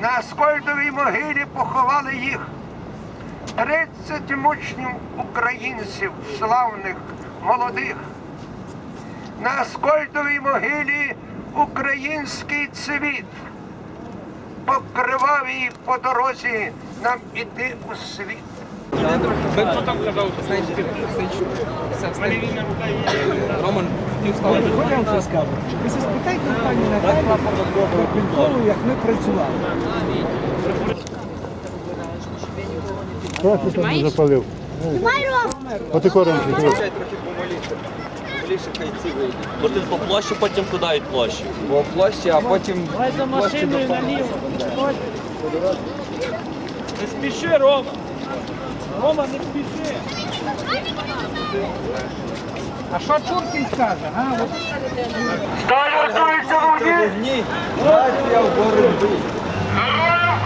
На Аскольдовій могилі поховали їх 30 мучнів українців, славних, молодих. На Аскольдовій могилі український цвіт покривав її по дорозі нам іти у світ. Роман. Я вам це скажу. Ви це спитайте пані Наталі про підкову, як ми працювали. Трохи там не запалив. Оти коронки. Трохи помоліше. Помоліше хай ці вийдуть. Бо ти по площі, потім куди йдуть площі. Бо площі, а потім Давай за машиною наліво. Не спіши, Рома. Рома, не спіши. А що Чуркін скаже? А? От вогні, нація в боротьбі. Слава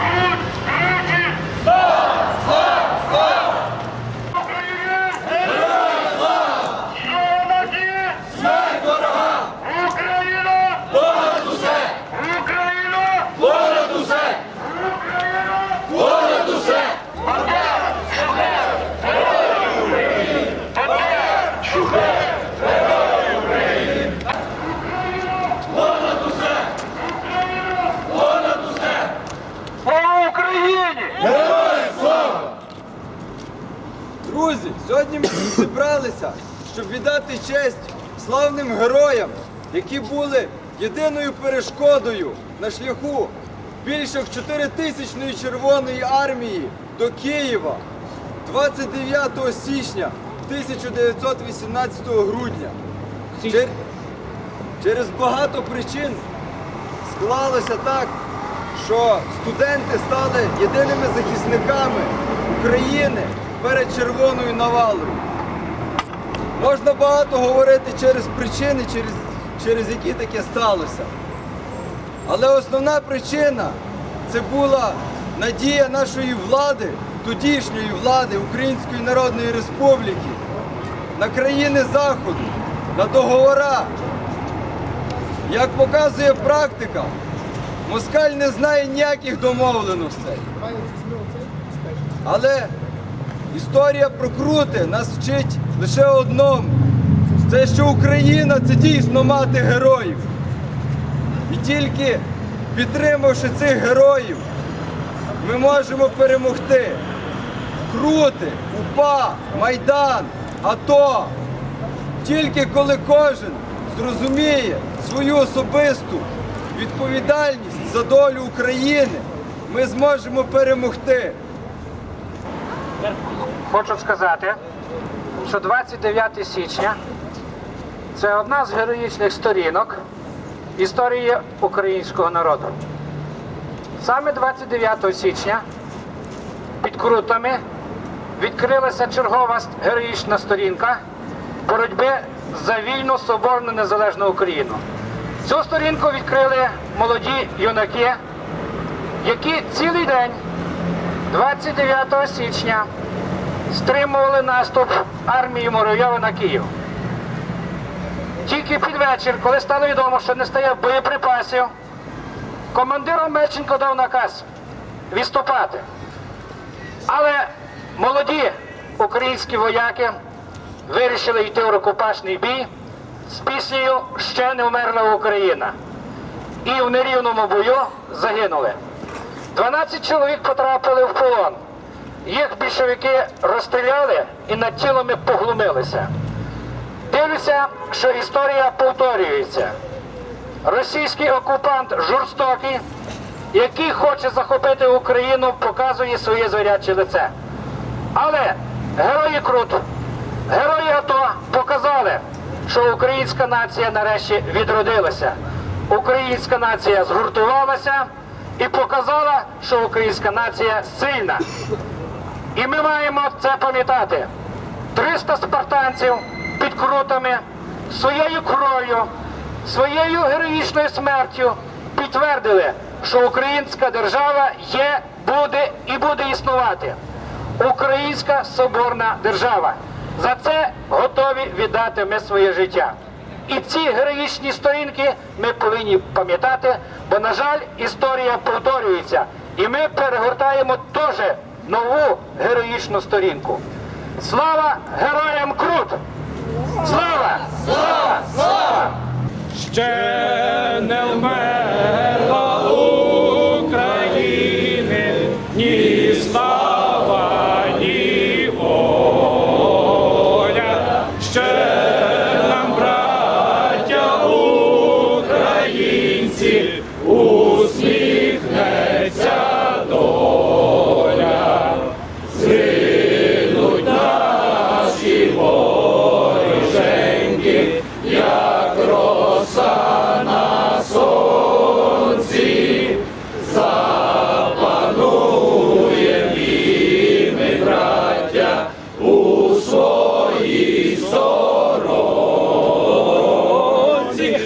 Друзі, сьогодні ми зібралися, щоб віддати честь славним героям, які були єдиною перешкодою на шляху більше 4-тисячної Червоної армії до Києва 29 січня 1918 грудня. Чер- Через багато причин склалося так, що студенти стали єдиними захисниками України перед червоною навалою. Можна багато говорити через причини, через, через які таке сталося. Але основна причина це була надія нашої влади, тодішньої влади Української Народної Республіки на країни Заходу, на договора. Як показує практика, москаль не знає ніяких домовленостей. Але історія про крути нас вчить лише одному. Це що Україна це дійсно мати героїв. І тільки підтримавши цих героїв, ми можемо перемогти. Крути, УПА, Майдан, АТО. Тільки коли кожен зрозуміє свою особисту відповідальність за долю України, ми зможемо перемогти. Хочу сказати, що 29 січня це одна з героїчних сторінок історії українського народу. Саме 29 січня під Крутами відкрилася чергова героїчна сторінка боротьби за вільну, соборну, незалежну Україну. Цю сторінку відкрили молоді юнаки, які цілий день, 29 січня, стримували наступ армії Муравйова на Київ. Тільки під вечір, коли стало відомо, що не стає боєприпасів, командиром Меченко дав наказ відступати. Але молоді українські вояки вирішили йти в рукопашний бій з піснею Ще не вмерла Україна. І в нерівному бою загинули. 12 чоловік потрапили в полон. Їх більшовики розстріляли і над тілами поглумилися. Дивлюся, що історія повторюється. Російський окупант жорстокий, який хоче захопити Україну, показує своє звіряче лице. Але герої Крут, герої АТО показали, що українська нація нарешті відродилася. Українська нація згуртувалася і показала, що українська нація сильна. І ми маємо це пам'ятати. 300 спартанців під крутами своєю кров'ю, своєю героїчною смертю підтвердили, що українська держава є, буде і буде існувати. Українська соборна держава. За це готові віддати ми своє життя. І ці героїчні сторінки ми повинні пам'ятати, бо, на жаль, історія повторюється. І ми перегортаємо теж нову героїчну сторінку. Слава героям Крут! Слава! Слава! Слава! ще не вмерла